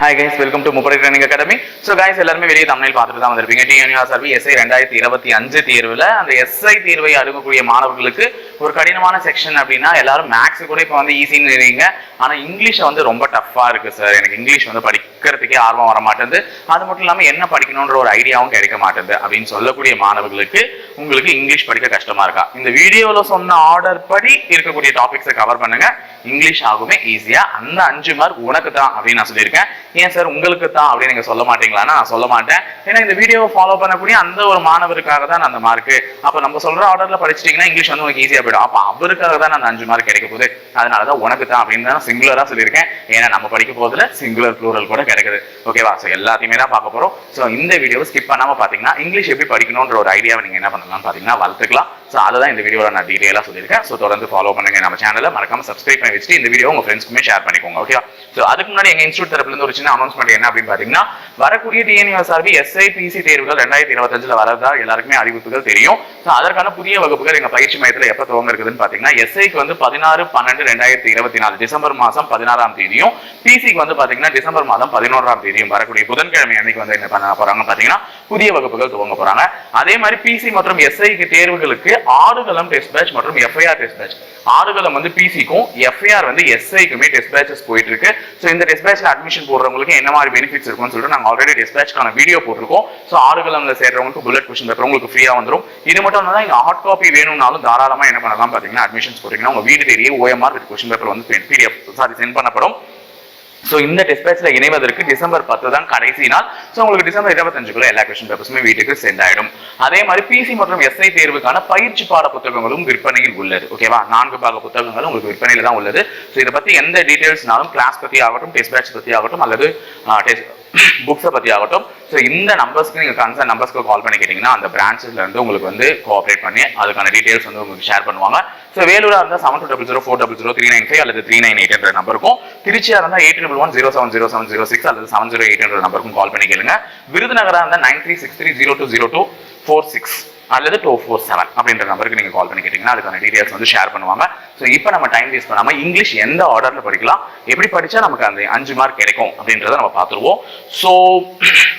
Hi guys welcome to Muppadai training academy so guys எல்லாருமே வெளியே தமிழில் பார்த்துட்டு தான் வந்திருப்பீங்க. டிஎன்யூஆர் சர்வி எஸ்ஐ ரெண்டாயிரத்தி இருபத்தி அஞ்சு தேர்வில் அந்த எஸ்ஐ தேர்வை அணுகக்கூடிய மாணவர்களுக்கு ஒரு கடினமான செக்ஷன் அப்படின்னா எல்லாரும் மேக்ஸ் கூட இப்போ வந்து ஈஸின்னு இருக்கீங்க ஆனால் இங்கிலீஷை வந்து ரொம்ப டஃப்பாக இருக்குது சார் எனக்கு இங்கிலீஷ் வந்து படிக்கிறதுக்கே ஆர்வம் வர மாட்டேங்குது அது மட்டும் இல்லாமல் என்ன படிக்கணுன்ற ஒரு ஐடியாவும் கிடைக்க மாட்டேங்குது. அப்படின்னு சொல்லக்கூடிய மாணவர்களுக்கு உங்களுக்கு இங்கிலீஷ் படிக்க கஷ்டமாக இருக்கா? இந்த வீடியோவில் சொன்ன ஆர்டர் படி இருக்கக்கூடிய டாபிக்ஸை கவர் பண்ணுங்க. இங்கிலீஷ் ஆகுமே ஈஸியாக அந்த அஞ்சு மார்க் உனக்கு தான் அப்படின்னு நான் சொல்லியிருக்கேன். ஏன் சார் உங்களுக்கு தான் அப்படின்னு நீங்கள் சொல்ல மாட்டீங்களான்னா நான் சொல்ல மாட்டேன். ஏன்னா இந்த வீடியோவை ஃபாலோ பண்ணக்கூடிய அந்த ஒரு மாணவருக்காக தான் அந்த மார்க்கு அப்போ நம்ம சொல்ற ஆர்டர்ல படிச்சிட்டீங்கன்னா இங்கிலீஷ் வந்து உங்களுக்கு ஈஸியாக போயிடும். அப்போ அவருக்காக தான் நான் அஞ்சு மார்க் கிடைக்க போகுது. அதனால தான் உனக்கு தான் அப்படின்னு தான் சிங்குலராக சொல்லியிருக்கேன். ஏன்னா நம்ம படிக்க போதில் சிங்குலர் ப்ளூரல் கூட கிடைக்குது. ஓகேவா ஸோ எல்லாத்தையுமே தான் பார்க்க போகிறோம் ஸோ இந்த வீடியோவை ஸ்கிப் பண்ணாமல் பார்த்தீங்கன்னா இங்கிலீஷ் எப்படி படிக்கணுன்ற ஒரு ஐடியாவை நீங்கள் என்ன பண்ணலாம் பார்த்தீங்கன்னா வளர்த்துக்கலாம். ஸோ அதை தான் இந்த வீடியோவில் நான் டீடைலாக சொல்லியிருக்கேன். ஸோ தொடர்ந்து ஃபாலோ பண்ணுங்க நம்ம சேனலில் மறக்காம சப்ஸ்கிரைப் பண்ணி வச்சுட்டு இந்த வீடியோ உங்கள் ஃப்ரெண்ட்ஸ்க்குமே ஷேர் பண்ணிக்கோங்க ஓகே ஸோ அதுக்கு முன்னாடி எங்கள் இன்ஸ்டியூட் தரப்புலேருந்து ஒரு சின்ன அனௌன்ஸ்மெண்ட் என்ன அப்படின்னு பார்த்தீங்கன்னா வரக்கூடிய டிஎன்யூஎஸ்ஆர்பி எஸ்ஐபிசி தேர்வுகள் ரெண்டாயிரத்தி இருபத்தஞ்சில் வரதா எல்லாருக்குமே அறிவிப்புகள் தெரியும். ஸோ அதற்கான புதிய வகுப்புகள் எங்கள் பயிற்சி மையத்தில் எப்போ துவங்க இருக்குதுன்னு பார்த்தீங்கன்னா எஸ்ஐக்கு வந்து பதினாறு பன்னெண்டு ரெண்டாயிரத்தி இருபத்தி நாலு டிசம்பர் மாதம் பதினாறாம் தேதியும் பிசிக்கு வந்து பார்த்தீங்கன்னா டிசம்பர் மாதம் பதினோராம் தேதியும் வரக்கூடிய புதன்கிழமை அன்னைக்கு வந்து என்ன பண்ண போகிறாங்க பார்த்தீங்கன்னா புதிய வகுப்புகள் துவங்க போகிறாங்க அதே மாதிரி பிசி மற்றும் எஸ்ஐக்கு தேர்வுகளுக்கு ஆடுகளம் டெஸ்ட் பேட்ச் மற்றும் எஃப்ஐஆர் டெஸ்ட் பேட்ச் ஆடுகளம் வந்து பிசிக்கும் எஃப்ஐஆர் வந்து எஸ்ஐக்குமே டெஸ்ட் பேட்சஸ் போயிட்டு இருக்கு ஸோ இந்த டெஸ்ட் பேட்ச்ல அட்மிஷன் போடுறவங்களுக்கு என்ன மாதிரி பெனிஃபிட்ஸ் இருக்கும்னு சொல்லிட்டு நாங்கள் ஆல்ரெடி டெஸ்ட் பேட்ச்க்கான வீடியோ போட்டிருக்கோம். ஸோ ஆடுகளம்ல சேர்றவங்களுக்கு புல்லட் கொஸ்டின் பேப்பர் உங்களுக்கு ஃப்ரீயா வந்துடும் இது மட்டும் இல்லாமல் இங்கே ஹார்ட் காப்பி வேணும்னாலும் தாராளமா என்ன பண்ணலாம் பாத்தீங்கன்னா அட்மிஷன்ஸ் போட்டீங்கன்னா உங்க வீடு தேடியே ஓஎம்ஆர் வித் கொஸ்டின் பேப்பர் வந்து பிடிஎஃப் சாரி சென்ட் பண்ணப்படும். ஸோ இந்த டிஸ்பேட்ச்ல இணைவதற்கு டிசம்பர் பத்து தான் கடைசி நாள். ஸோ உங்களுக்கு டிசம்பர் இருபத்தஞ்சுக்குள்ள எல்லா கொஸ்டின் பேப்பர்ஸுமே வீட்டுக்கு சென்ட் ஆயிடும். அதே மாதிரி பிசி மற்றும் எஸ்ஐ தேர்வுக்கான பயிற்சி பாட புத்தகங்களும் விற்பனையில் உள்ளது. ஓகேவா நான்கு பாக புத்தகங்களும் உங்களுக்கு விற்பனையில் தான் உள்ளது. ஸோ இதை பத்தி எந்த டீட்டெயில்ஸ்னாலும் கிளாஸ் பத்தி ஆகட்டும் டெஸ்ட் பேட்ச் பத்தி ஆகட்டும் அல்லது புக்ஸை பத்தி ஆகட்டும். ஸோ இந்த நம்பர்ஸ்க்கு நீங்கள் கன்சர்ன் நம்பர்ஸ்க்கு கால் பண்ணி கேட்டீங்கன்னா அந்த பிரான்ச்சஸ்ல இருந்து உங்களுக்கு வந்து கோஆப்ரேட் பண்ணி அதுக்கான டீட்டெயில்ஸ் வந்து உங்களுக்கு ஷேர் பண்ணுவாங்க. ஸோ வேலூராக இருந்தால் seven two double zero four double zero three nine five அல்லது த்ரீ நைன் எயிட் என்ற நம்பருக்கும் திருச்சியாக இருந்தால் eight double one zero seven zero seven zero six அல்லது செவன் ஜீரோ எயிட் என்ற நம்பருக்கும் கால் பண்ணி கேளுங்க. விருதுநகராக இருந்தால் nine three six three zero two zero two four six அல்லது டூ ஃபோர் செவன் அப்படின்ற நம்பருக்கு நீங்கள் கால் பண்ணி கேட்டிங்கன்னா அதுக்கான டீடைல்ஸ் வந்து ஷேர் பண்ணுவாங்க. ஸோ இப்போ நம்ம டைம் வேஸ்ட் பண்ணாமல் இங்கிலீஷ் எந்த ஆர்டரில் படிக்கலாம் எப்படி படித்தா நமக்கு அந்த அஞ்சு மார்க் கிடைக்கும் அப்படின்றத நம்ம பார்த்துருவோம். ஸோ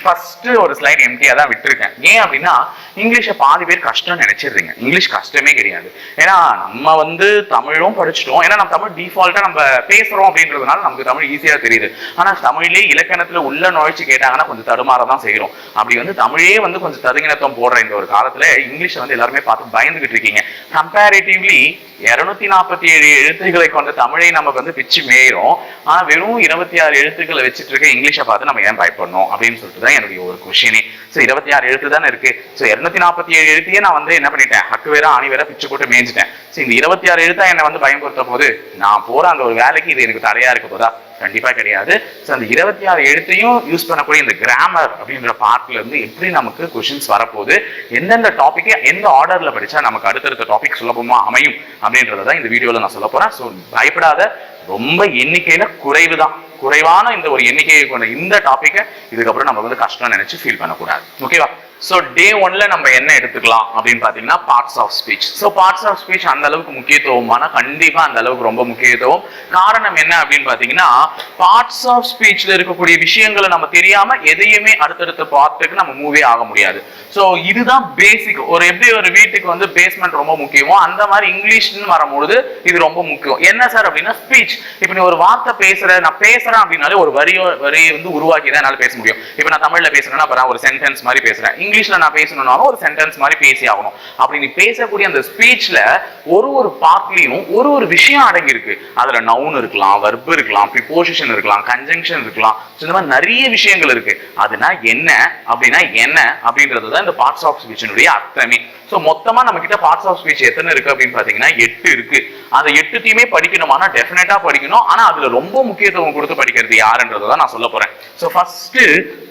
ஃபர்ஸ்ட் ஒரு ஸ்லைட் எம்டியா தான் விட்டுருக்கேன். ஏன் அப்படின்னா இங்கிலீஷை பாதி பேர் கஷ்டம் நினைச்சிடுறீங்க. இங்கிலீஷ் கஷ்டமே கிடையாது. ஏன்னா நம்ம வந்து தமிழும் படிச்சிட்டோம். ஏன்னா நம்ம தமிழ் டிஃபால்ட்டா நம்ம பேசுறோம் அப்படின்றதுனால நமக்கு தமிழ் ஈஸியா தெரியுது. ஆனா தமிழ்லேயே இலக்கணத்துல உள்ள நுழைச்சு கேட்டாங்கன்னா கொஞ்சம் தடுமாற தான் செய்கிறோம் அப்படி வந்து தமிழே வந்து கொஞ்சம் ததுங்கினத்தம் போடுற இந்த ஒரு காலத்துல இங்கிலீஷை வந்து எல்லாருமே பார்த்து பயந்துகிட்டு இருக்கீங்க. கம்பேரிட்டிவ்லி இருநூத்தி நாற்பத்தி ஏழு எழுத்துக்களை கொண்ட தமிழை நமக்கு வந்து பிச்சு மேயிரும் ஆனா வெறும் இருபத்தி ஆறு எழுத்துக்களை வச்சுட்டு இருக்க இங்கிலீஷை பார்த்து நம்ம ஏன் பயப்படணும்? அப்படின்னு சொல்லிட்டு தான் என்னுடைய ஒரு கொஷினே ஸோ இருபத்தி ஆறு எழுத்து தானே இருக்கு. ஸோ இருநூத்தி நாற்பத்தி ஏழு எழுத்தையே நான் வந்து என்ன பண்ணிட்டேன்? ஹக்கு வேற ஆணி வேற பிச்சு போட்டு மேய்ஞ்சிட்டேன். ஸோ இந்த இருபத்தி ஆறு எழுத்தா என்னை வந்து பயன்படுத்த போது நான் போற அந்த ஒரு வேலைக்கு இது எனக்கு தடையா இருக்க போதா? கண்டிப்பா கிடையாது. ஸோ அந்த இருபத்தி ஆறு எழுத்தையும் யூஸ் பண்ணக்கூடிய இந்த கிராமர் அப்படின்ற பார்ட்ல இருந்து எப்படி நமக்கு கொஷின்ஸ் வரப்போகுது? எந்தெந்த டாபிக்கே எந்த ஆர்டர்ல படிச்சா நமக்கு அடுத்தடுத்த டாபிக் சுலபமா அமையும் அப்படின்றத தான் இந்த வீடியோல நான் சொல்ல போறேன். ஸோ பயப்படாத. ரொம்ப எண்ணிக்கையில குறைவு தான். குறைவான இந்த ஒரு எண்ணிக்கையை கொண்ட இந்த டாப்பிக்கை இதுக்கப்புறம் நம்ம வந்து கஷ்டம் நினைச்சு ஃபீல் பண்ணக்கூடாது. ஓகேவா ஸோ டே ஒன்ல நம்ம என்ன எடுத்துக்கலாம் அப்படின்னு பார்த்தீங்கன்னா parts of speech so parts of speech அந்த அளவுக்கு முக்கியத்துவமான கண்டிப்பா அந்த அளவுக்கு ரொம்ப முக்கியத்துவம். காரணம் என்ன அப்படின்னு பார்த்தீங்கன்னா பார்ட்ஸ் ஆஃப் ஸ்பீச்ல இருக்கக்கூடிய விஷயங்களை நம்ம தெரியாம எதையுமே அடுத்தடுத்த பார்ட்டுக்கு நம்ம மூவே ஆக முடியாது. ஸோ இதுதான் பேசிக் ஒரு எப்படி ஒரு வீட்டுக்கு வந்து பேஸ்மெண்ட் ரொம்ப முக்கியமோ அந்த மாதிரி இங்கிலீஷ்னு வரும்பொழுது இது ரொம்ப முக்கியம். என்ன சார் அப்படின்னா ஸ்பீச் இப்போ நீ ஒரு வார்த்தை பேசுற நான் பேசுறேன் அப்படின்னாலே ஒரு வரியோ வரியை வந்து உருவாக்கி தான் என்னால் பேச முடியும். இப்போ நான் தமிழ்ல பேசுறேன்னா ஒரு சென்டென்ஸ் மாதிரி பேசுறேன். இங்கிலீஷ்ல நான் பேசணும்னாலும் ஒரு சென்டென்ஸ் மாதிரி பேசி ஆகணும். அப்படி நீ பேசக்கூடிய அந்த ஸ்பீச்ல ஒரு ஒரு பார்ட்லயும் ஒரு ஒரு விஷயம் அடங்கி இருக்கு அதுல நவுன் இருக்கலாம் வர்ப் இருக்கலாம் ப்ரிபோசிஷன் இருக்கலாம் கன்ஜங்ஷன் இருக்கலாம். இந்த மாதிரி நிறைய விஷயங்கள் இருக்கு. அதுனா என்ன? அப்படின்னா என்ன? அப்படின்றது தான் இந்த பார்ட்ஸ் ஆஃப் ஸ்பீச்சினுடைய அர்த்தமே. ஸோ மொத்தமாக நம்ம கிட்ட பார்ட்ஸ் ஆஃப் ஸ்பீச் எத்தனை இருக்கு அப்படின்னு பார்த்தீங்கன்னா எட்டு இருக்கு. அந்த எட்டுத்தையுமே படிக்கணுமானா டெஃபினட்டா படிக்கணும். ஆனால் அதுல ரொம்ப முக்கியத்துவம் கொடுத்து படிக்கிறது யாருன்றதை தான் நான் சொல்ல போறேன். ஸோ ஃபர்ஸ்ட்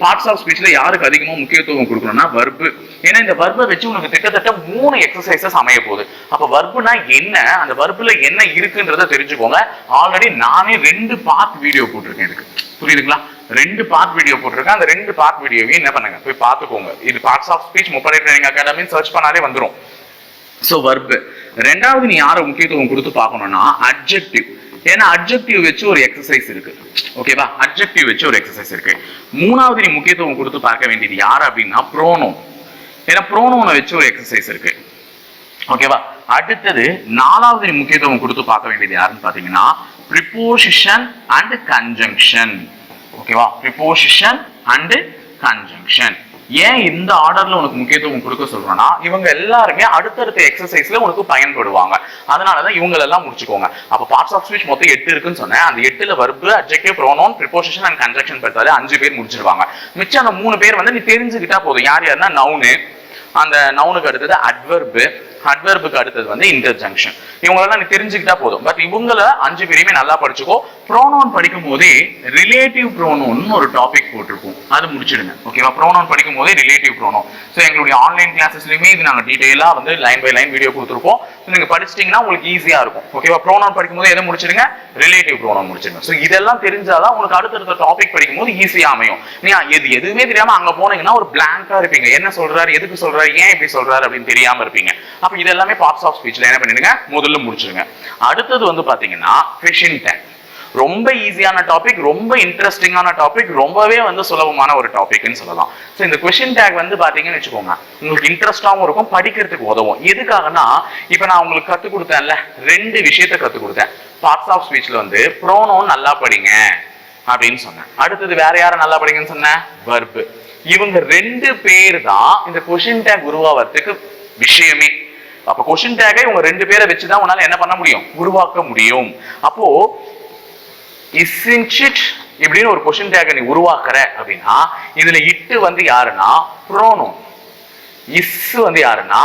பார்ட்ஸ் ஆஃப் ஸ்பீச்ல யாருக்கு அதிகமாக முக்கியத்துவம் கொடுக்கணும்னா வர்பு ஏன்னா இந்த வர்பை வச்சு உனக்கு கிட்டத்தட்ட மூணு எக்ஸசைசஸ் அமைய போகுது. அப்போ வர்புனா என்ன? அந்த வர்புல என்ன இருக்குன்றத தெரிஞ்சுக்கோங்க. ஆல்ரெடி நானே ரெண்டு பார்ட் வீடியோ போட்டிருக்கேன் இதுக்கு. புரியுதுங்களா? ரெண்டு பார்ட் வீடியோ போட்டிருக்கேன். அந்த ரெண்டு பார்ட் வீடியோவையும் என்ன பண்ணுங்க? போய் பார்த்துக்கோங்க. இது parts of speech Muppadai training அகாடமின்னு search பண்ணாலே வந்துரும். ஸோ வர்பு ரெண்டாவது நீ யாரை முக்கியத்துவம் கொடுத்து பார்க்கணும்னா அட்ஜெக்டிவ் ஏன்னா அட்ஜெக்டிவ் வச்சு ஒரு எக்ஸசைஸ் இருக்கு. ஓகேவா அட்ஜெக்டிவ் வச்சு ஒரு எக்ஸசைஸ் இருக்கு. மூணாவது நீ முக்கியத்துவம் கொடுத்து பார்க்க வேண்டியது யார் அப்படின்னா ப்ரோனோம் ஏன்னா ப்ரோனோனை வச்சு ஒரு எக்ஸசைஸ் இருக்கு. ஓகேவா அடுத்தது நாலாவது நீ முக்கியத்துவம் கொடுத்து பார்க்க வேண்டியது யாருன்னு பார்த்தீங்கன்னா ப்ரிப்போசிஷன் அண்ட் கன்ஜங்ஷன் ஓகேவா? ப்ரிப்போசிஷன் அண்ட் கன்ஜங்ஷன் ஏன் இந்த ஆர்டர்ல உனக்கு முக்கியத்துவம் கொடுக்க சொல்றேன்னா இவங்க எல்லாருமே அடுத்தடுத்த எக்ஸசைஸ்ல உனக்கு பயன்படுவாங்க. அதனாலதான் இவங்க எல்லாம் முடிச்சுக்கோங்க. அப்ப பார்ட்ஸ் ஆஃப் ஸ்பீச் மொத்தம் எட்டு இருக்குன்னு சொன்னேன். அந்த எட்டுல verb adjective pronoun preposition and conjunction பார்த்தாலே அஞ்சு பேர் முடிச்சிருவாங்க. மிச்சம் அந்த மூணு பேர் வந்து நீ தெரிஞ்சுக்கிட்டா போதும். யார் யாருன்னா நவுனு அந்த நவுனுக்கு அடுத்தது அட்வர்பு அட்வெர்புக்கு அடுத்தது வந்து இன்டர்ஜங்ஷன் இவங்களெல்லாம் நீ தெரிஞ்சுக்கிட்டா போதும். பட் இவங்கள அஞ்சு பேரையுமே நல்லா படிச்சுக்கோ. ப்ரோனோன் படிக்கும் போதே ரிலேட்டிவ் ப்ரோனோன் ஒரு டாபிக் போட்டிருப்போம் அது முடிச்சிடுங்க. ஓகேவா ப்ரோனோன் படிக்கும் போதே ரிலேட்டிவ் ப்ரோனோன் ஸோ எங்களுடைய ஆன்லைன் கிளாஸஸ்லையுமே இது நாங்கள் டீட்டெயிலாக வந்து லைன் பை லைன் வீடியோ கொடுத்துருப்போம் ஸோ நீங்கள் படிச்சிட்டிங்கன்னா உங்களுக்கு ஈஸியாக இருக்கும். ஓகேவா ப்ரோனோன் படிக்கும் போது எதை முடிச்சிடுங்க? ரிலேட்டிவ் ப்ரோனோன் முடிச்சிடுங்க. ஸோ இதெல்லாம் தெரிஞ்சாதான் உங்களுக்கு அடுத்தடுத்த டாபிக் படிக்கும் போது ஈஸியாக அமையும். நீ எது எதுவுமே தெரியாம அங்க போனீங்கன்னா ஒரு பிளாங்காக இருப்பீங்க. என்ன சொல்றாரு? எதுக்கு சொல்றாரு? ஏன் இப்படி சொல்றாரு? அப்படின்னு தெரியாம இருப்பீங்க. அப்ப இது எல்லாமே பார்ட்ஸ் ஆஃப் ஸ்பீச்ல என்ன பண்ணிடுங்க? முதல்ல முடிச்சிருங்க அடுத்தது வந்து பாத்தீங்கன்னா கொஷின் டேங்க் ரொம்ப ஈஸியான டாபிக் ரொம்ப இன்ட்ரெஸ்டிங்கான டாபிக் ரொம்பவே வந்து சுலபமான ஒரு டாபிக்னு சொல்லலாம். ஸோ இந்த கொஷின் டேக் வந்து பார்த்தீங்கன்னு வச்சுக்கோங்க. உங்களுக்கு இன்ட்ரெஸ்டாகவும் இருக்கும் படிக்கிறதுக்கு உதவும். எதுக்காகனா இப்போ நான் உங்களுக்கு கற்றுக் கொடுத்தேன்ல ரெண்டு விஷயத்த கற்றுக் கொடுத்தேன். பார்ட்ஸ் ஆஃப் ஸ்பீச்ல வந்து ப்ரோனோ நல்லா படிங்க அப்படின்னு சொன்னேன். அடுத்தது வேற யாரை நல்லா படிங்கன்னு சொன்னேன்? வர்பு இவங்க ரெண்டு பேர் தான் இந்த கொஷின் டேக் உருவாவதுக்கு விஷயமே. அப்ப கொஷின் டேகை உங்க ரெண்டு பேரை வச்சுதான் உன்னால என்ன பண்ண முடியும்? உருவாக்க முடியும். அப்போ இஸ்இன்சிட் இப்படின்னு ஒரு கொஷின் டேகை நீ உருவாக்குற அப்படின்னா இதுல இட்டு வந்து யாருன்னா ப்ரோனோம் இஸ் வந்து யாருன்னா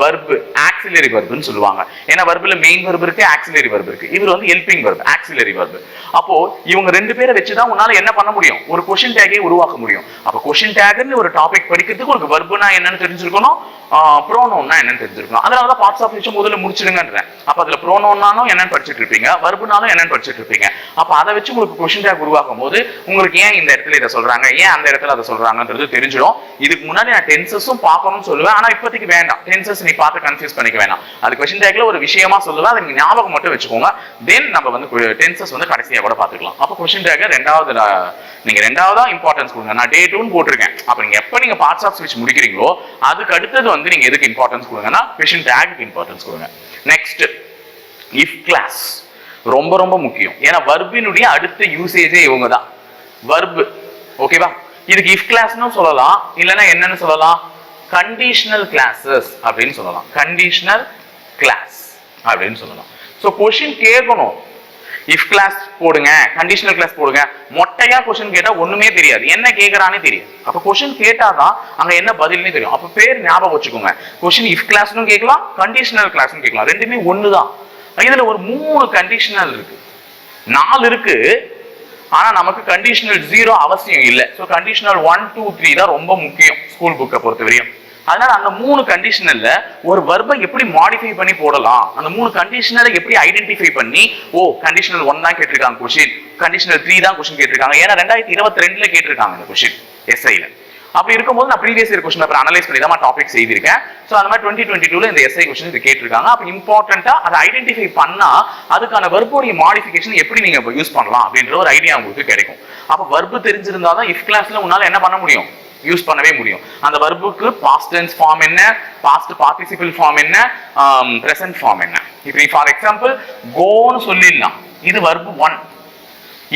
வர்பு ஆக்சிலரி வர்புன்னு சொல்லுவாங்க. ஏன்னா வர்பில் மெயின் வர்பு இருக்கு ஆக்சிலரி வர்பு இருக்கு. இவர் வந்து ஹெல்பிங் வர்பு ஆக்சிலரி வர்பு அப்போ இவங்க ரெண்டு பேரை வச்சுதான் உன்னால என்ன பண்ண முடியும்? ஒரு கொஷின் டேகை உருவாக்க முடியும். அப்போ கொஷின் டேக்னு ஒரு டாபிக் படிக்கிறதுக்கு உங்களுக்கு வர்புனா என்னன்னு தெரிஞ்சிருக்கணும் ப்ரோனோன்னா என்னன்னு தெரிஞ்சிருக்கணும். அதனால தான் பார்ட்ஸ் ஆஃப் விஷயம் முதல்ல முடிச்சிடுங்கன்றேன். அப்போ அதில் ப்ரோனோன்னாலும் என்னன்னு படிச்சுட்டு இருப்பீங்க வர்புனாலும் என்னன்னு படிச்சுட்டு இருப்பீங்க. அப்போ அதை வச்சு உங்களுக்கு கொஷின் டேக் உருவாக்கும் போது உங்களுக்கு ஏன் இந்த இடத்துல இதை சொல்றாங்க? ஏன் அந்த இடத்துல அதை சொல்றாங்கன்றது தெரிஞ்சிடும். இதுக்கு முன்னாடி நான் டென்சஸும் பார்க்கணும்னு சொல்லுவேன். ஆனால் இப்போதைக்கு வேண்டாம். டென்சஸ் நீ பார்த்து கன்ஃபியூஸ் பண்ணிக்க வேணாம். அது கொஸ்டின் டேக்ல ஒரு விஷயமா சொல்லுவேன் அதை நீங்க ஞாபகம் மட்டும் வச்சுக்கோங்க. தென் நம்ம வந்து டென்சஸ் வந்து கடைசியா கூட பார்த்துக்கலாம். அப்போ கொஸ்டின் டேக் ரெண்டாவது நீங்க ரெண்டாவதா இம்பார்ட்டன்ஸ் கொடுங்க. நான் டே டூன்னு போட்டிருக்கேன். அப்ப நீங்க எப்ப நீங்க பார்ட்ஸ் ஆஃப் ஸ்பீச் முடிக்கிறீங்களோ அதுக்கு அடுத்தது வந்து நீங்க எதுக்கு இம்பார்ட்டன்ஸ் கொடுங்கன்னா கொஸ்டின் டேக்கு இம்பார்ட்டன்ஸ் கொடுங்க. நெக்ஸ்ட் இஃப் கிளாஸ் ரொம்ப ரொம்ப முக்கியம். ஏன்னா வர்பினுடைய அடுத்த யூசேஜே இவங்க தான் வர்பு ஓகேவா இதுக்கு இஃப் கிளாஸ்னு சொல்லலாம். இல்லைன்னா என்னன்னு சொல்லலாம்? கண்டிஷனல் கிளாஸஸ் அப்படின்னு சொல்லலாம். கண்டிஷனல் கிளாஸ் அப்படின்னு சொல்லலாம். ஸோ கொஷின் கேட்கணும். இஃப் கிளாஸ் போடுங்க கண்டிஷனல் கிளாஸ் போடுங்க. மொட்டையா கொஸ்டின் கேட்டா ஒண்ணுமே தெரியாது. என்ன கேட்கறானே தெரியாது. அப்ப கொஸ்டின் கேட்டாதான் அங்க என்ன பதில்னே தெரியும். அப்ப பேர் ஞாபகம் வச்சுக்கோங்க. கொஸ்டின் இஃப் கிளாஸ்னு கேட்கலாம் கண்டிஷனல் கிளாஸ்னு கேட்கலாம். ரெண்டுமே ஒண்ணுதான். இதுல ஒரு மூணு கண்டிஷனல் இருக்கு. நாலு இருக்கு. ஆனா நமக்கு கண்டிஷனல் ஜீரோ அவசியம் இல்லை. So conditional one two three தான் ரொம்ப முக்கியம் ஸ்கூல் புக்கை பொறுத்தவரையும் அதனால அந்த மூணு கண்டிஷனல்ல ஒரு வர்பை எப்படி மாடிஃபை பண்ணி போடலாம் அந்த மூணு கண்டிஷனலை எப்படி ஐடென்டிஃபை பண்ணி ஓ கண்டிஷனல் ஒன் தான் கேட்டிருக்காங்க கொஷின் கண்டிஷனல் த்ரீ தான் கொஷின் கேட்டிருக்காங்க. ஏன்னா ரெண்டாயிரத்தி இருபத்தி ரெண்டுல கேட்டிருக்காங்க இந்த கொஷின் எஸ்ஐல அப்படி இருக்கும்போது நான் ப்ரீவியஸ் இயர் கொஸ்டின் அப்புறம் அனலைஸ் பண்ணி தான் டாபிக் செய்திருக்கேன். ஸோ அந்த மாதிரி டுவெண்ட்டி டுவெண்ட்டி டூல இந்த எஸ்ஐ கொஸ்டின் கேட்டிருக்காங்க. அப்போ இம்பார்ட்டண்ட்டாக அதை ஐடென்டிஃபை பண்ணா அதுக்கான வர்போடைய மாடிஃபிகேஷன் எப்படி நீங்க யூஸ் பண்ணலாம் அப்படின்ற ஒரு ஐடியா உங்களுக்கு கிடைக்கும். அப்போ வர்பு தெரிஞ்சிருந்தா தான் இஃப் கிளாஸ்ல உன்னால என்ன பண்ண முடியும்? யூஸ் பண்ணவே முடியும். அந்த வர்புக்கு பாஸ்ட் டென்ஸ் ஃபார்ம் என்ன? பாஸ்ட் பார்ட்டிசிபிள் ஃபார்ம் என்ன? Um, ப்ரெசன்ட் ஃபார்ம் என்ன? இப்போ நீ ஃபார் எக்ஸாம்பிள் கோன்னு சொல்லிடலாம். இது வர்பு ஒன்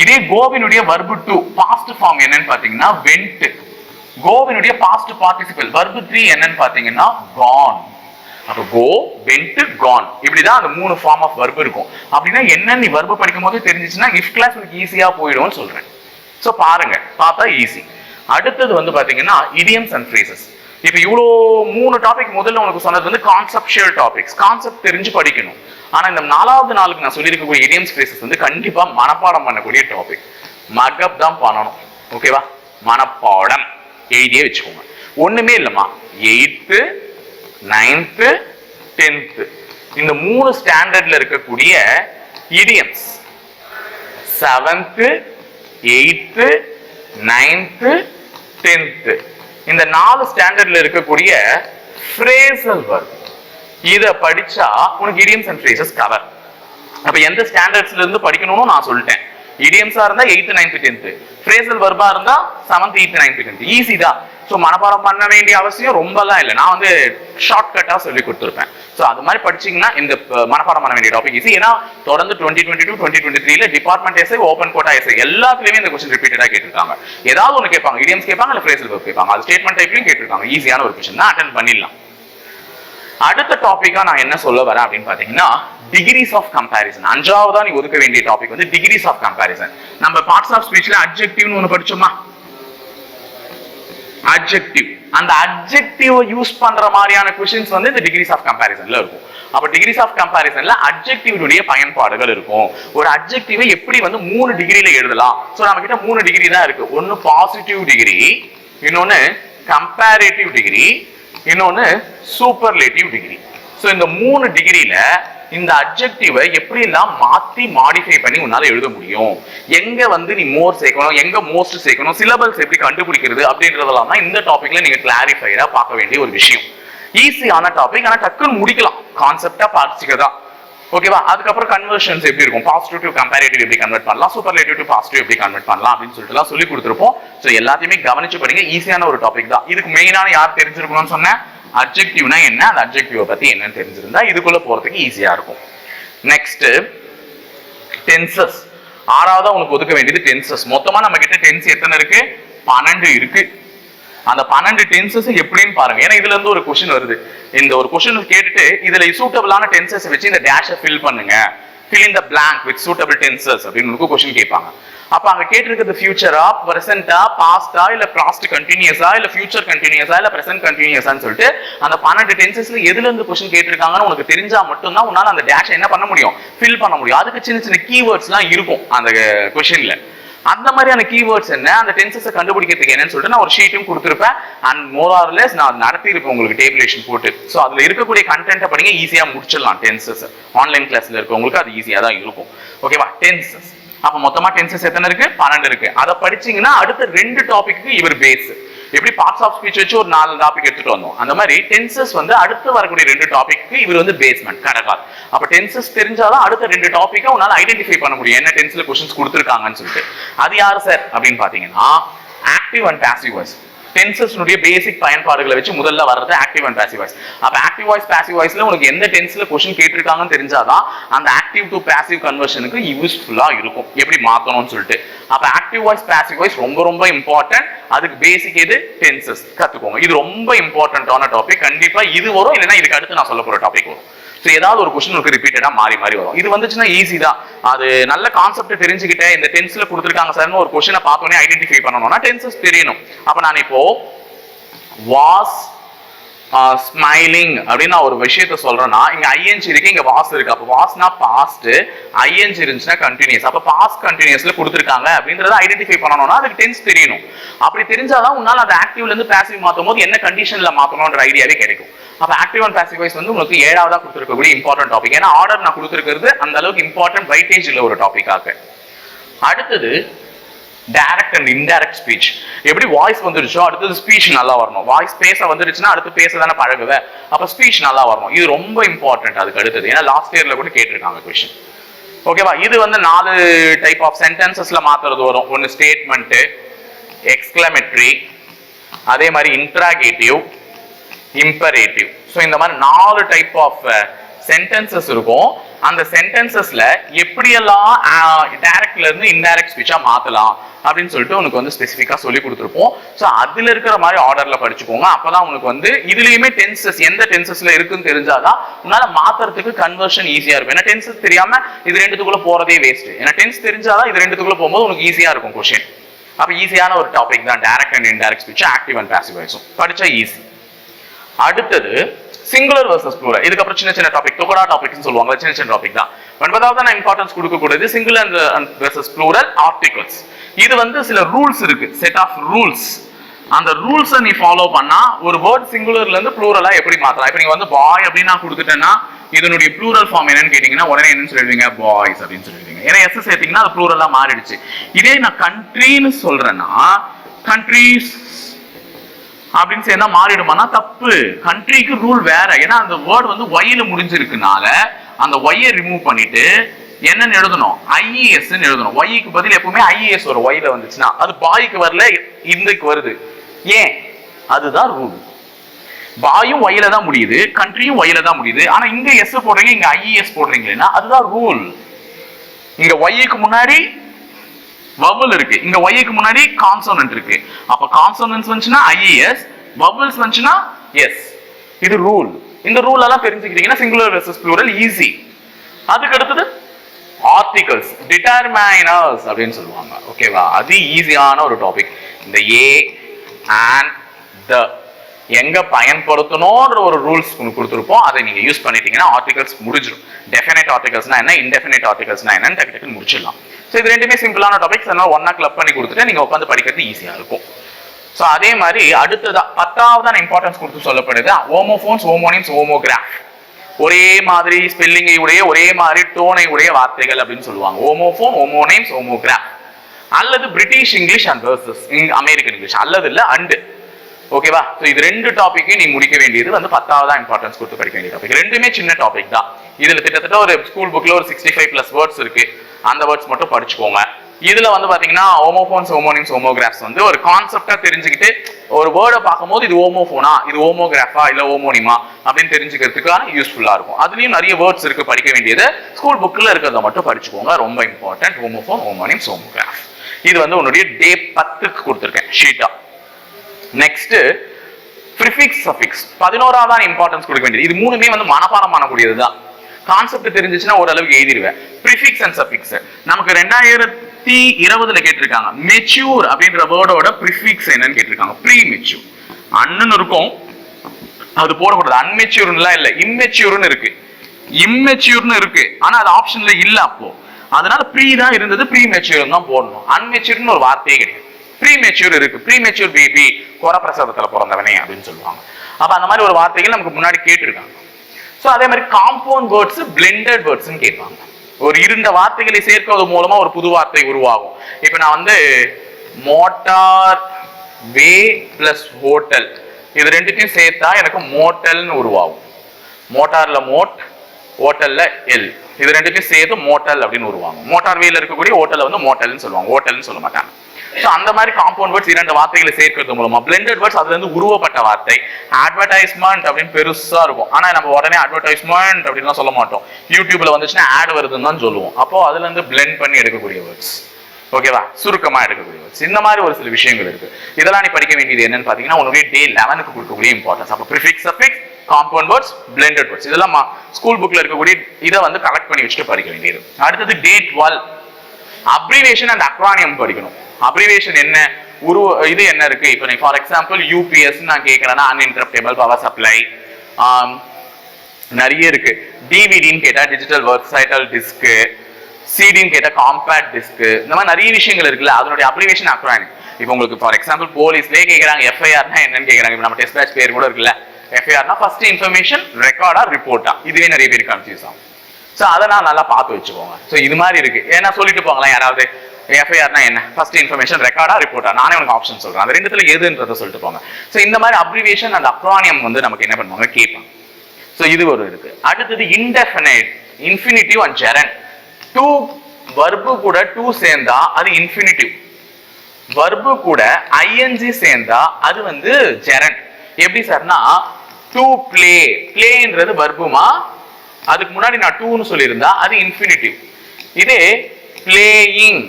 இதே கோவினுடைய வர்பு டூ பாஸ்ட் ஃபார்ம் என்னன்னு பார்த்தீங்கன்னா வென்ட் கோவினுடைய பாஸ்ட் பார்ட்டிசிபிள் வர்பு த்ரீ என்னன்னு பாத்தீங்கன்னா கான் அப்போ கோ வெண்ட் கான் இப்படிதான் அந்த மூணு ஃபார்ம் ஆஃப் வர்பு இருக்கும். அப்படின்னா என்ன நீ வர்பு படிக்கும் போது தெரிஞ்சிச்சுன்னா இஃப் கிளாஸ் உனக்கு ஈஸியா போயிடும்னு சொல்றேன். ஸோ பாருங்க. பார்த்தா ஈஸி அடுத்தது வந்து பாத்தீங்கன்னா இடியம்ஸ் அண்ட் ஃப்ரேசஸ் இப்போ இவ்வளோ மூணு டாபிக் முதல்ல உனக்கு சொன்னது வந்து கான்செப்ஷியல் டாபிக்ஸ் கான்செப்ட் தெரிஞ்சு படிக்கணும். ஆனா இந்த நாலாவது நாளுக்கு நான் சொல்லியிருக்கக்கூடிய இடியம்ஸ் ஃப்ரேசஸ் வந்து கண்டிப்பா மனப்பாடம் பண்ணக்கூடிய டாபிக் மக்கப் தான் பண்ணணும். ஓகேவா மனப்பாடம். எழுதியே வச்சுக்கோங்க. ஒண்ணுமே இல்லைம்மா. Eighth ninth tenth. இந்த மூணு ஸ்டாண்டர்ட்ல இருக்கக்கூடிய idioms seventh eighth ninth tenth இந்த நாலு ஸ்டாண்டர்ட்ல இருக்கக்கூடிய ஃப்ரேசல் வரும் இதை படிச்சா உனக்கு இடியம்ஸ் அண்ட் ஃப்ரேசஸ் கவர் அப்ப எந்த ஸ்டாண்டர்ட்ஸ்ல இருந்து படிக்கணும்னு நான் சொல்லிட்டேன். இடியம்ஸா இருந்தா எயித்து நைன்த் டென்த் ஃப்ரேசல் வர்பா இருந்தா seventh eighth ninth tenth easy தான். ஸோ மனப்பாடம் பண்ண வேண்டிய அவசியம் ரொம்பலாம் இல்லை. நான் வந்து ஷார்ட் கட்டா சொல்லி கொடுத்துருப்பேன். ஸோ அது மாதிரி படிச்சீங்கன்னா இந்த மனப்பாடம் பண்ண வேண்டிய டாபிக் ஈஸி ஏன்னா தொடர்ந்து twenty twenty two twenty twenty த்ரீல department SI open quota SI எல்லாத்துலயுமே இந்த கொஸ்டின் ரிப்பீட்டடா கேட்டிருக்காங்க. ஏதாவது ஒன்று கேட்பாங்க. இடியம்ஸ் கேட்பாங்க இல்லை ஃப்ரேசல் வர்க் கேட்பாங்க. அது ஸ்டேட்மெண்ட் டைப்லையும் கேட்டிருக்காங்க. ஈஸியான ஒரு கொஸ்டின் தான் அட்டன் பண்ணிடலாம். அடுத்த டாப்பிக்கா நான் என்ன சொல்ல வரேன் அப்படின்னு பாத்தீங்கன்னா டிகிரிஸ் ஆஃப் கம்பேரிசன் அஞ்சாவதா நீ ஒதுக்க வேண்டிய டாபிக் வந்து டிகிரிஸ் ஆஃப் கம்பேரிசன் நம்ம பார்ட்ஸ் ஆஃப் ஸ்பீச்ல அப்ஜெக்டிவ்னு ஒன்று படிச்சோமா? அப்ஜெக்டிவ் அந்த அப்ஜெக்டிவ் யூஸ் பண்ற மாதிரியான கொஷின்ஸ் வந்து இந்த டிகிரிஸ் ஆஃப் கம்பேரிசன்ல இருக்கும். அப்ப டிகிரிஸ் ஆஃப் கம்பேரிசன்ல அட்ஜெக்டிவ்னுடைய பயன்பாடுகள் இருக்கும். ஒரு அப்ஜெக்டிவை எப்படி வந்து மூணு டிகிரியில எழுதலாம்? சோ நம்ம கிட்ட மூணு டிகிரி தான் இருக்கு. ஒன்னு பாசிட்டிவ் டிகிரி இன்னொன்னு கம்பேரேட்டிவ் டிகிரி இன்னொன்னு சூப்பர்லேட்டிவ் டிகிரி ஸோ இந்த மூணு டிகிரியில இந்த அட்ஜெக்டிவை எப்படி எல்லாம் மாத்தி மாடிஃபை பண்ணி உன்னால எழுத முடியும்? எங்க வந்து நீ மோர் சேர்க்கணும்? எங்க மோஸ்ட் சேர்க்கணும்? சிலபஸ் எப்படி கண்டுபிடிக்கிறது? அப்படின்றதெல்லாம் தான் இந்த டாபிக்ல நீங்க கிளாரிஃபைடா பார்க்க வேண்டிய ஒரு விஷயம். ஈஸியான டாபிக் ஆனா டக்குன்னு முடிக்கலாம். கான்செப்டா பார்த்துக்கிறதா ஓகேவா அதுக்கப்புறம் கன்வர்ஷன்ஸ் எப்படி இருக்கும்? பாசிட்டிவ் டு கம்பேரேட்டிவ் எப்படி கன்வெர்ட் பண்ணலாம்? சூப்பர்லேட்டிவ் டு பாசிட்டிவ் எப்படி கன்வெர்ட் பண்ணலாம்? அப்படின்னு சொல்லிட்டு சொல்லி கொடுத்துருப்போம். ஸோ எல்லாத்தையுமே கவனிச்சு படிங்க. ஈஸியான ஒரு டாபிக் தான். இதுக்கு மெயினான யார் தெரிஞ்சிருக்கணும்னு சொன்னேன்? அப்ஜெக்டிவ்னா என்ன? அந்த அப்ஜெக்டிவை பற்றி என்னன்னு தெரிஞ்சிருந்தா இதுக்குள்ளே போறதுக்கு ஈஸியாக இருக்கும். நெக்ஸ்ட்டு டென்சஸ் ஆறாவதாக உனக்கு ஒதுக்க வேண்டியது டென்சஸ் மொத்தமா நம்ம கிட்ட டென்ஸ் எத்தனை இருக்கு? பன்னெண்டு இருக்கு. அந்த பன்னெண்டு டென்சஸ் எப்படின்னு பாருங்க. ஏன்னா இதுல இருந்து ஒரு கொஸ்டின் வருது. இந்த ஒரு கொஸ்டின் கேட்டுட்டு இதுல சூட்டபிளான டென்சஸ் வச்சு இந்த டேஷை ஃபில் பண்ணுங்க. Fill in the blank with suitable tenses அப்படின்னு உங்களுக்கு கொஸ்டின் கேட்பாங்க. அப்ப அங்க கேட்டிருக்கிறது ஃபியூச்சரா பிரசன்டா பாஸ்டா இல்ல பாஸ்ட் கண்டினியூஸா இல்ல ஃபியூச்சர் கண்டினியூஸா இல்ல பிரசன்ட் கண்டினியூஸான்னு சொல்லிட்டு அந்த பன்னெண்டு டென்சஸ்ல எதுல இருந்து கொஸ்டின் கேட்டிருக்காங்கன்னு உனக்கு தெரிஞ்சா மட்டும்தான் உன்னால அந்த டேஷ் என்ன பண்ண முடியும்? ஃபில் பண்ண முடியும். அதுக்கு சின்ன சின்ன கீவேர்ட்ஸ்லாம் இருக்கும் அந்த கொஸ்டின்ல அந்த மாதிரியான கீவேர்ட்ஸ் என்ன அந்த டென்சஸை கண்டுபிடிக்கிறதுக்கு என்னன்னு சொல்லிட்டு நான் ஒரு ஷீட்டும் கொடுத்துருப்பேன். அண்ட் மோர் ஆர்லெஸ் நான் நடத்தியிருப்பேன் உங்களுக்கு டேபிளேஷன் போட்டு. ஸோ அதில் இருக்கக்கூடிய கண்டென்ட்டை படிங்க ஈஸியாக முடிச்சிடலாம் டென்சஸ் ஆன்லைன் கிளாஸில் இருக்கவங்களுக்கு அது ஈஸியாக தான் இருக்கும். ஓகேவா டென்சஸ் அப்போ மொத்தமா டென்சஸ் எத்தனை இருக்கு? பன்னெண்டு இருக்கு. அதை படிச்சீங்கன்னா அடுத்த ரெண்டு டாபிக்கு இவர் பேஸ் எப்படி பார்ட்ஸ் ஆஃப் ஸ்பீச் வச்சு ஒரு நாலு டாபிக் எடுத்துட்டு வந்தோம். அந்த மாதிரி டென்சஸ் வந்து அடுத்து வரக்கூடிய ரெண்டு டாபிக்கு இவர் வந்து பேஸ்மெண்ட் கடகால். அப்ப டென்சஸ் தெரிஞ்சாதான் அடுத்த ரெண்டு டாபிக்கை உன்னால ஐடென்டிஃபை பண்ண முடியும். என்ன டென்ஸ்ல கொஸ்டின்ஸ் கொடுத்துருக்காங்கன்னு சொல்லிட்டு. அது யாரு சார் அப்படின்னு பாத்தீங்கன்னா ஆக்டிவ் அண்ட் பாசிவ் வாய்ஸ் டென்சஸ்னுடைய பேசிக் பயன்பாடுகளை வச்சு முதல்ல வர்றது ஆக்டிவ் அண்ட் பேசிவ் வாய்ஸ் அப்போ ஆக்டிவ் வாய்ஸ் பேசிவ் வாய்ஸ்ல உங்களுக்கு எந்த டென்ஸ்ல கொஸ்டின் கேட்டிருக்காங்கன்னு தெரிஞ்சாதான் அந்த ஆக்டிவ் டு பேசிவ் கன்வர்ஷனுக்கு யூஸ்ஃபுல்லா இருக்கும். எப்படி மாற்றணும்னு சொல்லிட்டு. அப்ப ஆக்டிவ் வாய்ஸ் பேசிவ் வாய்ஸ் ரொம்ப ரொம்ப இம்பார்ட்டன்ட் அதுக்கு பேசிக் எது? டென்சஸ் கத்துக்கோங்க. இது ரொம்ப இம்பார்ட்டன்டான டாபிக் கண்டிப்பா இது வரும். இல்லைன்னா இதுக்கு அடுத்து நான் சொல்ல போற டாபிக் வரும். ஸோ ஏதாவது ஒரு கொஸ்டின் உங்களுக்கு ரிப்பீட்டடா மாறி மாறி வரும். இது வந்துச்சுன்னா ஈஸி தான். அது நல்ல கான்செப்ட் தெரிஞ்சுக்கிட்டேன் இந்த டென்ஸ்ல கொடுத்துருக்காங்க சார்னு ஒரு கொஸ்டினை பார்த்தோன்னே ஐடென்டிஃபை பண்ணணும்னா டென்சஸ் தெரியணும். அப்ப நான் இப்போ வாஸ் ஸ்மைலிங் அப்படின்னு நான் ஒரு விஷயத்த சொல்றேன்னா இங்க ஐஎன்ஜி இருக்கு இங்க வாஸ் இருக்கு. அப்ப வாஸ்னா பாஸ்ட் ஐஎன்ஜி இருந்துச்சுன்னா கண்டினியூஸ் அப்ப பாஸ்ட் கண்டினியூஸ்ல கொடுத்துருக்காங்க அப்படின்றத ஐடென்டிஃபை பண்ணணும்னா அதுக்கு டென்ஸ் தெரியணும். அப்படி தெரிஞ்சாதான் உன்னால அந்த ஆக்டிவ்ல இருந்து பேசிவ் மாத்தும் போது என்ன கண்டிஷன்ல மாத்தணும்ன்ற ஐடியாவே கிடைக்கும். அப்ப ஆக்டிவ் அண்ட் பேசிவ் வைஸ் வந்து உங்களுக்கு ஏழாவதா கொடுத்துருக்கக்கூடிய இம்பார்ட்டன்ட் டாபிக் ஏன்னா ஆர்டர் நான் கொடுத்துருக்கிறது அந்த அளவுக்கு இம்பார்ட்டன்ட் வைட்டேஜ் உள்ள ஒரு டாபிக்காக அடுத்தது டைரக்ட் அண்ட் இன்டைரக்ட் ஸ்பீச் எப்படி வாய்ஸ் வந்துருச்சோ அடுத்தது ஸ்பீச் நல்லா வரணும். வாய்ஸ் பேச வந்துருச்சுன்னா அடுத்து பேச தானே பழகுவ? அப்ப ஸ்பீச் நல்லா வரணும். இது ரொம்ப இம்பார்ட்டன்ட் அதுக்கு அடுத்தது. ஏன்னா லாஸ்ட் இயர்ல கூட கேட்டிருக்காங்க கொஸ்டின் ஓகேவா இது வந்து நாலு டைப் ஆஃப் சென்டென்சஸ்ல மாத்துறது வரும். ஒன்னு ஸ்டேட்மெண்ட் எக்ஸ்கிளமெட்ரி அதே மாதிரி இன்ட்ராகேட்டிவ் இம்பரேட்டிவ் ஸோ இந்த மாதிரி நாலு டைப் ஆஃப் சென்டென்சஸ் இருக்கும். அந்த சென்டென்சஸ்ல எப்படியெல்லாம் டைரக்ட்ல இருந்து இன்டைரக்ட் ஸ்பீச்சா மாத்தலாம் அப்படின்னு சொல்லிட்டு உனக்கு வந்து ஸ்பெசிஃபிக்கா சொல்லி கொடுத்துருப்போம். ஸோ அதுல இருக்கிற மாதிரி ஆர்டர்ல படிச்சுக்கோங்க. அப்பதான் உனக்கு வந்து இதுலயுமே டென்சஸ் எந்த டென்சஸ்ல இருக்குன்னு தெரிஞ்சாதான் உன்னால மாத்துறதுக்கு கன்வர்ஷன் ஈஸியா இருக்கும். ஏன்னா டென்சஸ் தெரியாம இது ரெண்டுத்துக்குள்ள போறதே வேஸ்ட் ஏன்னா டென்ஸ் தெரிஞ்சாதான் இது ரெண்டுத்துக்குள்ள போகும்போது உனக்கு ஈஸியா இருக்கும் கொஷின் அப்போ ஈஸியான ஒரு டாபிக் தான். Direct and indirect speech active and passive வாய்ஸும் படிச்சா ஈஸி அடுத்தது சிங்குலர் வர்சஸ் ப்ளூரல் இதுக்கப்புறம் சின்ன சின்ன டாபிக் தொகடா டாபிக்னு சொல்லுவாங்க சின்ன சின்ன டாபிக் தான். ஒன்பதாவது நான் இம்பார்ட்டன்ஸ் கொடுக்கக்கூடியது சிங்குலர் வர்சஸ் ப்ளூரல் ஆர்டிகல்ஸ் இது வந்து சில ரூல்ஸ் இருக்கு. செட் ஆஃப் ரூல்ஸ் அந்த ரூல்ஸை நீ ஃபாலோ பண்ணா ஒரு வேர்ட் சிங்குலர்ல இருந்து ப்ளூரலா எப்படி மாத்தலாம்? இப்போ நீங்க வந்து பாய் அப்படின்னு நான் கொடுத்துட்டேன்னா இதனுடைய ப்ளூரல் ஃபார்ம் என்னன்னு கேட்டீங்கன்னா உடனே என்னன்னு சொல்லிடுவீங்க? பாய்ஸ் அப்படின்னு சொல்லிடுவீங்க. ஏன்னா எஸ் சேர்த்தீங்கன்னா அது ப்ளூரலா மாறிடுச்சு. இதே நான் கண்ட்ரின்னு சொல்றேன்னா கண்ட்ரீஸ் அப்படின்னு சேர்ந்தா மாறிடுமானா தப்பு. கண்ட்ரிக்கு ரூல் வேற. ஏன்னா அந்த வேர்டு வந்து ஒயில முடிஞ்சிருக்குனால அந்த ஒய்யை ரிமூவ் பண்ணிட்டு என்னன்னு எழுதணும்? ஐஇஎஸ் எழுதணும். ஒய்க்கு பதில் எப்பவுமே ஐஏஎஸ் வரும். ஒய்ல வந்துச்சுன்னா. அது பாய்க்கு வரல இந்துக்கு வருது. ஏன்? அதுதான் ரூல் பாயும் ஒயில தான் முடியுது. கண்ட்ரியும் ஒயில தான் முடியுது. ஆனா இங்க எஸ் போடுறீங்க இங்க ஐஇஎஸ் போடுறீங்களா அதுதான் ரூல் இங்க ஒய்க்கு முன்னாடி வவல் இருக்கு. இங்க ஒய்க்கு முன்னாடி கான்சோனன்ட் இருக்கு. அப்ப கான்சோனன்ஸ் வந்துச்சுன்னா ஐஇஎஸ் வவல்ஸ் வந்துச்சுன்னா எஸ் இது ரூல் இந்த ரூல் எல்லாம் தெரிஞ்சுக்கிட்டீங்கன்னா சிங்குலர் வெர்சஸ் ப்ளூரல் ஈஸி அதுக்கு அடுத்தது ஆர்டிகல்ஸ் டிட்டர்மைனர்ஸ் அப்படின்னு சொல்லுவாங்க. ஓகேவா அது ஈஸியான ஒரு டாபிக் இந்த ஏ அண்ட் த எங்க பயன்படுத்தணும்ன்ற ஒரு ரூல்ஸ் கொடுத்துருப்போம். அதை நீங்க யூஸ் பண்ணிட்டீங்கன்னா ஆர்டிகல்ஸ் முடிஞ்சிடும். டெஃபினட் ஆர்டிகல்ஸ்னா என்ன? இன்டெஃபினட் ஆர்டிகல்ஸ்னா என்னன்னு டக்கு டக்குன்னு முடிச்சிடலாம். ஸோ இது ரெண்டுமே சிம்பிளான டாபிக்ஸ் அதனால ஒன்னா கிளப் பண்ணி கொடுத்துட்டு நீங்கள் உட்காந்து படிக்கிறது ஈஸியாக இருக்கும். ஸோ அதே மாதிரி அடுத்ததான் பத்தாவதான இம்பார்ட்டன்ஸ் கொடுத்து சொல்லப்படுது. ஓமோஃபோன்ஸ் ஓமோனிம்ஸ் ஓமோகிராஃப் ஒரே மாதிரி ஸ்பெல்லிங்கை உடைய ஒரே மாதிரி டோனை உடைய வார்த்தைகள் அப்படின்னு சொல்லுவாங்க. ஓமோஃபோன் ஓமோனைம்ஸ் ஓமோகிராஃப் அல்லது British English and versus American English அல்லது இல்லை அண்டு ஓகேவா ஸோ இது ரெண்டு டாப்பிக்கையும் நீ முடிக்க வேண்டியது வந்து பத்தாவது இம்பார்ட்டன்ஸ் கொடுத்து படிக்க வேண்டிய டாபிக் ரெண்டுமே சின்ன டாபிக் தான். இதில் கிட்டத்தட்ட ஒரு ஸ்கூல் புக்கில் ஒரு சிக்ஸ்டி ஃபைவ் ப்ளஸ் வேர்ட்ஸ் இருக்குது அந்த வேர்ட்ஸ் மட்டும் படிச்சுக்கோங்க. இதுல வந்து பாத்தீங்கன்னா ஹோமோஃபோன்ஸ் ஹோமோனிம்ஸ் ஹோமோகிராஃப்ஸ் வந்து ஒரு கான்செப்டா தெரிஞ்சுக்கிட்டு ஒரு வேர்டை பார்க்கும்போது இது ஹோமோஃபோனா இது ஹோமோகிராஃபா இல்ல ஹோமோனிமா அப்படின்னு தெரிஞ்சுக்கிறதுக்கான யூஸ்ஃபுல்லா இருக்கும். அதுலயும் நிறைய வேர்ட்ஸ் இருக்கு படிக்க வேண்டியது. ஸ்கூல் புக்ல இருக்கிறத மட்டும் படிச்சுக்கோங்க. ரொம்ப இம்பார்ட்டன்ட் ஹோமோபோன் ஹோமோனிம்ஸ் ஹோமோகிராஃப் இது வந்து உன்னுடைய டே பத்துக்கு கொடுத்துருக்கேன் ஷீட்டா நெக்ஸ்ட் ப்ரிஃபிக்ஸ் சஃபிக்ஸ் பதினோராவதான் இம்பார்ட்டன்ஸ் கொடுக்க வேண்டியது. இது மூணுமே வந்து மனப்பாடம் பண்ணக்கூடியது தான் கான்செப்ட் தெரிஞ்சிச்சுன்னா ஓரளவுக்கு எழுதிடுவேன் ப்ரிஃபிக்ஸ் அண்ட் சஃபிக்ஸ் நமக்கு ரெண்டாயிரத்தி இருபதுல கேட்டிருக்காங்க. மெச்சூர் அப்படின்ற வேர்டோட ப்ரிஃபிக்ஸ் என்னன்னு கேட்டிருக்காங்க. ப்ரீ மெச்சூர் அண்ணன் இருக்கும். அது போடக்கூடாது. அன்மெச்சூர்லாம் இல்ல. இம்மெச்சூர்னு இருக்கு. இம்மெச்சூர்னு இருக்கு. ஆனா அது ஆப்ஷன்ல இல்ல அப்போ. அதனால ப்ரீ தான் இருந்தது. ப்ரீ மெச்சூர் தான் போடணும். அன்மெச்சூர்னு ஒரு வார்த்தையே கிடையாது. ப்ரீ மெச்சூர் இருக்கு. ப்ரீ மெச்சூர் பேபி குறப்பிரசவத்துல பிறந்தவனே அப்படின்னு சொல்லுவாங்க. அப்ப அந்த மாதிரி ஒரு வார்த்தைகள் நமக்கு முன்னாடி கேட்டிருக்காங்க. ஸோ அதே மாதிரி காம்பவுண்ட் வேர்ட்ஸ் பிளெண்டட் வேர்ட்ஸ்னு கேட்பாங்க. ஒரு இருண்ட வார்த்தைகளை சேர்க்கிறது மூலமா ஒரு புது வார்த்தை உருவாகும். இப்போ நான் வந்து மோட்டார் வே பிளஸ் ஹோட்டல் இது ரெண்டுத்தையும் சேர்த்தா எனக்கு மோட்டல்னு உருவாகும். மோட்டார்ல மோட் ஹோட்டல்ல எல் இது ரெண்டுத்தையும் சேர்த்து மோட்டல் அப்படின்னு உருவாங்க மோட்டார் வேல இருக்கக்கூடிய ஹோட்டல்ல வந்து மோட்டல்னு சொல்லுவாங்க. ஹோட்டல்னு சொல்ல மாட்டாங்க. ஸோ அந்த மாதிரி காம்பவுண்ட் வேர்ட்ஸ் இரண்டு வார்த்தைகளை சேர்க்கிறது மூலமா. பிளெண்டட் வேர்ட்ஸ் அதுல இருந்து உருவப்பட்ட வார்த்தை. அட்வர்டைஸ்மெண்ட் அப்படின்னு பெருசா இருக்கும். ஆனா நம்ம உடனே அட்வர்டைஸ்மெண்ட் அப்படின்லாம் சொல்ல மாட்டோம். யூடியூப்ல வந்துச்சுன்னா ஆட் வருதுன்னு தான் சொல்லுவோம். அப்போ அதுல இருந்து பிளெண்ட் பண்ணி எடுக்கக்கூடிய வேர்ட்ஸ் ஓகேவா சுருக்கமா எடுக்கக்கூடிய வேர்ட்ஸ் இந்த மாதிரி ஒரு சில விஷயங்கள் இருக்கு. இதெல்லாம் நீ படிக்க வேண்டியது என்னன்னு பாத்தீங்கன்னா உன்னுடைய டே லெவனுக்கு கொடுக்கக்கூடிய இம்பார்ட்டன்ஸ் அப்போ prefix affix compound words blended words இதெல்லாம் ஸ்கூல் புக்ல இருக்கக்கூடிய இதை வந்து கலெக்ட் பண்ணி வச்சுட்டு படிக்க வேண்டியது. அடுத்தது day twelve abbreviation and acronym படிக்கணும். அப்ரிவேஷன் என்ன? உருவ இது என்ன இருக்கு? இப்போ நீ ஃபார் எக்ஸாம்பிள் யூபிஎஸ் நான் கேட்கறேன்னா அன்இன்டரப்டபிள் பவர் சப்ளை நிறைய இருக்கு. டிவிடின்னு கேட்டா டிஜிட்டல் வெர்சைட்டல் டிஸ்க்கு சிடின்னு கேட்டால் காம்பேக்ட் டிஸ்க் இந்த மாதிரி நிறைய விஷயங்கள் இருக்குல்ல அதனுடைய அப்ரிவேஷன் அக்ரானிக் இப்போ உங்களுக்கு ஃபார் எக்ஸாம்பிள் போலீஸ்லேயே கேட்குறாங்க எஃப்ஐஆர்னா என்னன்னு கேட்குறாங்க இப்போ நம்ம டெஸ்ட் பேட்ச் பேர் கூட இருக்குல்ல எஃப்ஐஆர்னா ஃபர்ஸ்ட் இன்ஃபர்மேஷன் ரெக்கார்டா ரிப்போர்ட்டா இதுவே நிறைய பேர் கன்ஃபியூஸ் ஆகும். ஸோ அதை நான் நல்லா பார்த்து வச்சுக்கோங்க. ஸோ இது மாதிரி இருக்கு. ஏன்னா சொல்லிட்டு போங்களேன் யாராவது. எஃப்ஐஆர்னா என்ன? ஃபர்ஸ்ட் இன்ஃபர்மேஷன் ரெக்கார்டா ரிப்போர்ட்டா நானே உனக்கு ஆப்ஷன் சொல்றேன். அந்த ரெண்டுத்துல எதுன்றதை சொல்லிட்டு போங்க. ஸோ இந்த மாதிரி அப்ரிவேஷன் அந்த அக்ரானியம் வந்து நமக்கு என்ன பண்ணுவாங்க? கேட்பாங்க. ஸோ இது ஒரு இருக்கு. அடுத்தது indefinite infinitive and gerund to verb கூட டூ சேர்ந்தா அது இன்ஃபினிட்டிவ் வர்பு கூட ஐஎன்ஜி சேர்ந்தா அது வந்து ஜெரன் எப்படி சார்னா டு ப்ளே ப்ளேன்றது வர்புமா அதுக்கு முன்னாடி நான் டூன்னு சொல்லியிருந்தா அது இன்ஃபினிட்டிவ் இதே பிளேயிங்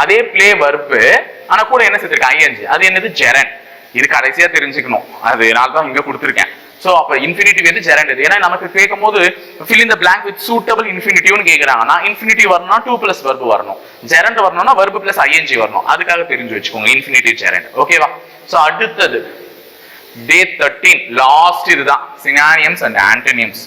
அதே பிளே வர்ப்பு ஆனா கூட என்ன சேர்த்திருக்கேன் ஐஎன்ஜி அது என்னது? ஜெரன் இது கடைசியா தெரிஞ்சுக்கணும். அது நான் தான் இங்க கொடுத்துருக்கேன். சோ அப்ப இன்ஃபினிட்டிவ் வந்து ஜெரண்ட் இது ஏன்னா நமக்கு கேட்கும் போது ஃபில் இந்த பிளாங்க் வித் சூட்டபிள் இன்ஃபினிட்டிவ்னு கேட்கறாங்கன்னா இன்ஃபினிட்டி வரணும்னா டூ பிளஸ் வர்பு வரணும். ஜெரண்ட் வரணும்னா வர்பு பிளஸ் ஐஎன்ஜி வரணும். அதுக்காக தெரிஞ்சு வச்சுக்கோங்க. இன்ஃபினிட்டிவ் ஜெரண்ட் ஓகேவா சோ அடுத்தது. டே தேர்ட்டீன் லாஸ்ட் இதுதான். சினானியம்ஸ் அண்ட் ஆன்டனியம்ஸ்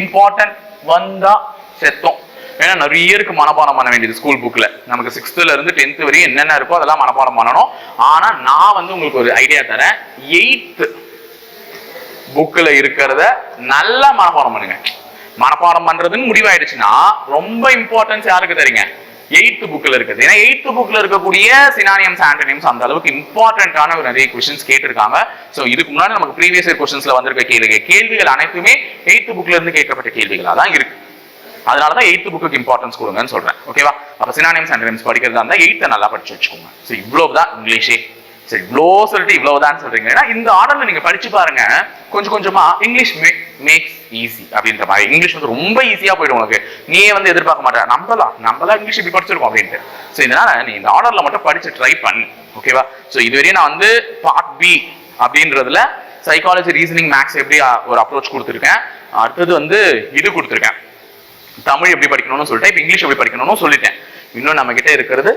இம்பார்ட்டன்ட் வந்தா செத்தோம். ஏன்னா நிறைய இருக்கு மனப்பாடம் பண்ண வேண்டியது ஸ்கூல் புக்ல நமக்கு சிக்ஸ்த்துலேருந்து இருந்து டென்த் வரையும் என்னென்ன இருக்கோ அதெல்லாம் மனப்பாடம் பண்ணணும். ஆனா நான் வந்து உங்களுக்கு ஒரு ஐடியா தரேன். எயித்து புக்கில் இருக்கிறத நல்லா மனப்பாடம் பண்ணுங்க. மனப்பாடம் பண்ணுறதுன்னு முடிவாயிடுச்சுன்னா ரொம்ப இம்பார்ட்டன்ஸ் யாருக்கு தரீங்க எயித்து புக்கில் இருக்குது. ஏன்னா எயித்து புக்கில் இருக்கக்கூடிய சினானியம்ஸ் ஆண்டனியம்ஸ் அந்த அளவுக்கு இம்பார்ட்டன்டான ஒரு நிறைய கொஸ்டின்ஸ் கேட்டிருக்காங்க. ஸோ இதுக்கு முன்னாடி நமக்கு ப்ரீவியஸ் இயர் வந்திருக்க கேள்வி கேள்விகள் அனைத்துமே எயித்து புக்கில் இருந்து கேட்கப்பட்ட கேள்விகளாக தான் இருக்கு. அதனால தான் எயித்து புக்கு இம்பார்ட்டன்ஸ் கொடுங்கன்னு சொல்றேன். ஓகேவா அப்ப சினானிம்ஸ் அண்ட் ரிம்ஸ் படிக்கிறதா இருந்தா எயித்தை நல்லா படிச்சு வச்சுக்கோங்க. ஸோ இவ்வளவுதான் இங்கிலீஷே. சரி இவ்வளோ சொல்லிட்டு இவ்வளவுதான் சொல்றீங்க. ஏன்னா இந்த ஆர்டர்ல நீங்க படிச்சு பாருங்க. கொஞ்சம் கொஞ்சமா இங்கிலீஷ் மேக்ஸ் ஈஸி அப்படின்ற மாதிரி. இங்கிலீஷ் வந்து ரொம்ப ஈஸியா போயிடும் உனக்கு. நீயே வந்து எதிர்பார்க்க மாட்டேன் நம்பலாம். நம்மளா இங்கிலீஷ் இப்படி படிச்சிருக்கோம் அப்படின்ட்டு. ஸோ இதனால நீ இந்த ஆர்டர்ல மட்டும் படிச்சு ட்ரை பண்ணு. ஓகேவா ஸோ இதுவரையும் நான் வந்து பார்ட் பி அப்படின்றதுல சைக்காலஜி ரீசனிங் மேக்ஸ் எப்படி ஒரு அப்ரோச் கொடுத்துருக்கேன். அடுத்தது வந்து இது கொடுத்துருக்கேன். தமிழ் எப்படி படிக்கணும்னு சொல்லிட்டேன் இப்போ இங்கிலீஷ் எப்படி படிக்கணும்னு சொல்லிட்டேன். இன்னும் நம்ம கிட்ட இருக்கிறது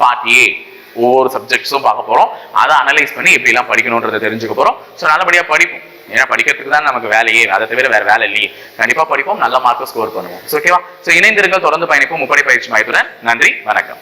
பார்ட் ஏ ஒவ்வொரு சப்ஜெக்ட்ஸும் பார்க்க போறோம். அதை அனலைஸ் பண்ணி எப்படி எல்லாம் படிக்கணுன்றதை தெரிஞ்சுக்க போறோம். ஸோ நல்லபடியா படிப்போம். ஏன்னா படிக்கிறதுக்கு தான் நமக்கு வேலையே. அதை தவிர வேற வேலை இல்லையே. கண்டிப்பா படிப்போம். நல்ல மார்க்கை ஸ்கோர் பண்ணுவோம். ஓகேவா ஸோ இணைந்திருங்கள். தொடர்ந்து பயணிப்போம். முப்படை பயிற்சி மையத்துடன். நன்றி. வணக்கம்.